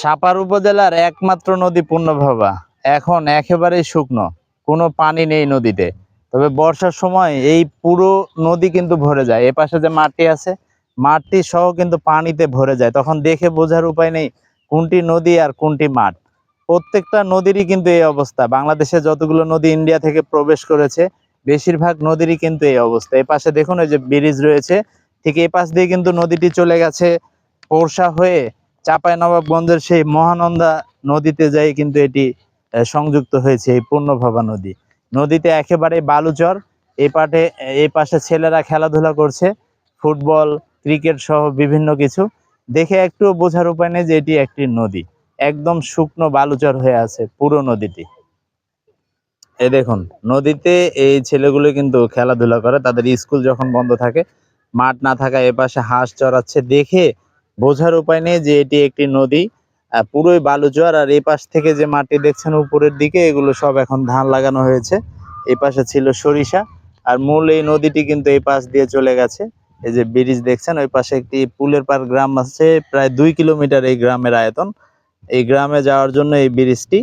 Supper উপজেলার একমাত্র নদী পূর্ণভাবা এখন একেবারেই শুকনো। কোনো পানি নেই নদীতে। তবে বর্ষার সময় এই পুরো নদী কিন্তু ভরে যায়। এ পাশে যে মাঠটি আছে মাঠটি সহ কিন্তু পানিতে ভরে যায়। তখন দেখে বোঝার উপায় নেই কোনটি নদী আর কোনটি মাঠ। প্রত্যেকটা নদীরই কিন্তু এই অবস্থা। বাংলাদেশে যতগুলো নদী ইন্ডিয়া থেকে প্রবেশ করেছে, বেশিরভাগ নদীরই কিন্তু এই অবস্থা। এই পাশে দেখুন ওই যে ব্রিজ রয়েছে। ঠিক এই পাশ দিয়ে কিন্তু নদীটি চলে গেছে পোরশা হয়ে চাপাই নবাবগঞ্জের সেই মহানন্দা নদীতে যাই কিন্তু এটি সংযুক্ত হয়েছে, এই পূর্ণভাবা নদী। নদীতে একেবারে বালুচর এই পাটে এই পাশে ছেলেরা খেলাধুলা করছে, ফুটবল, ক্রিকেট সহ বিভিন্ন কিছু। দেখে একটু বোঝার উপায় নেই যে এটি একটি নদী। একদম শুকনো বালুচর হয়ে আছে পুরো নদীটি। এ দেখুন, নদীতে এই ছেলেগুলো কিন্তু খেলাধুলা করে। তাদের স্কুল যখন বন্ধ থাকে, মাঠ না থাকা এপাশে হাঁস চড়াচ্ছে। দেখে বোঝার উপায় নেই যে এটি একটি নদী পুরোই জোয়ার আর এই পাশ থেকে যে মাটি দেখছেন উপরের দিকে, এগুলো সব এখন ধান লাগানো হয়েছে। এই পাশে ছিল সরিষা আর মূল এই নদীটি কিন্তু এই পাশ দিয়ে চলে গেছে। এই যে ব্রিজ দেখছেন, ওই পাশে একটি পুলের পার গ্রাম আছে, প্রায় দুই কিলোমিটার এই গ্রামের আয়তন। এই গ্রামে যাওয়ার জন্য এই ব্রিজটি